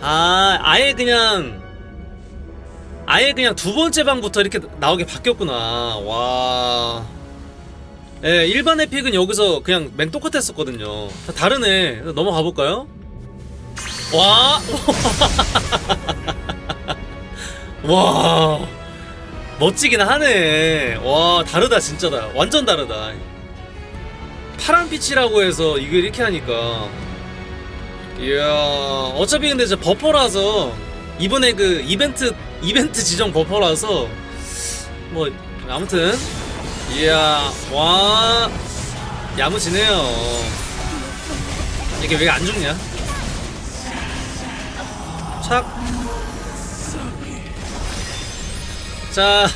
아 아예 그냥 아예 그냥 두 번째 방부터 이렇게 나오게 바뀌었구나. 와. 예, 일반 에픽은 여기서 그냥 맨 똑같았었거든요. 다 다르네. 넘어가 볼까요? 와. 와. 멋지긴 하네. 와 다르다 진짜다. 완전 다르다. 파란 빛이라고 해서 이걸 이렇게 하니까 이야 어차피 근데 저 버퍼라서 이번에 그 이벤트 이벤트 지정 버퍼라서 뭐 아무튼 이야 와 야무지네요 이게 왜 안 죽냐 착 자,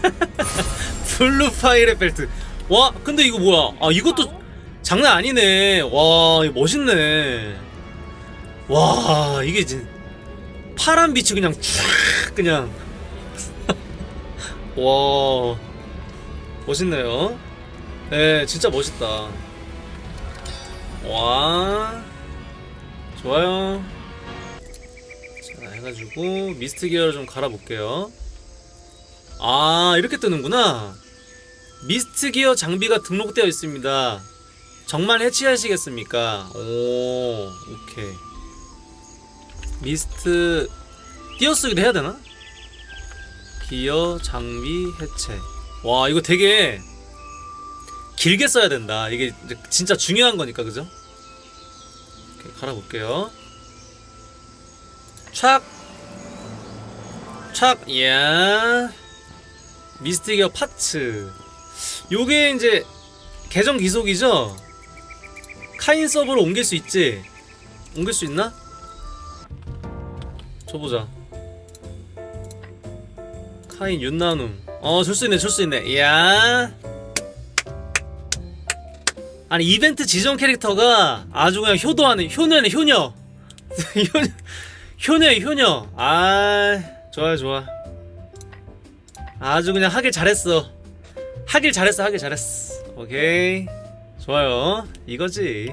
블루 파이레 벨트. 와, 근데 이거 뭐야? 아, 이것도 장난 아니네. 와, 멋있네. 와, 이게 이제 파란 빛이 그냥 쫙 그냥. 와, 멋있네요. 네, 진짜 멋있다. 와, 좋아요. 자, 해가지고 미스트 기어를 좀 갈아볼게요. 아 이렇게 뜨는구나 미스트 기어 장비가 등록되어 있습니다 정말 해치하시겠습니까 오 오케이 미스트 띄어쓰기를 해야 되나 기어 장비 해체 와 이거 되게 길게 써야 된다 이게 진짜 중요한 거니까 그죠 이렇게 갈아볼게요 착 착, 이야. 미스틱이어 파츠. 요게 이제 계정 기속이죠? 카인 서버로 옮길 수 있지? 옮길 수 있나? 줘보자. 카인 윤나눔. 어, 줄 수 있네, 줄 수 있네. 이야. 아니, 이벤트 지정 캐릭터가 아주 그냥 효도하네. 효녀네, 효녀. 효녀. 효녀. 아, 좋아, 좋아. 아주 그냥 하길 잘했어. 하길 잘했어, 하길 잘했어. 오케이. 좋아요. 이거지.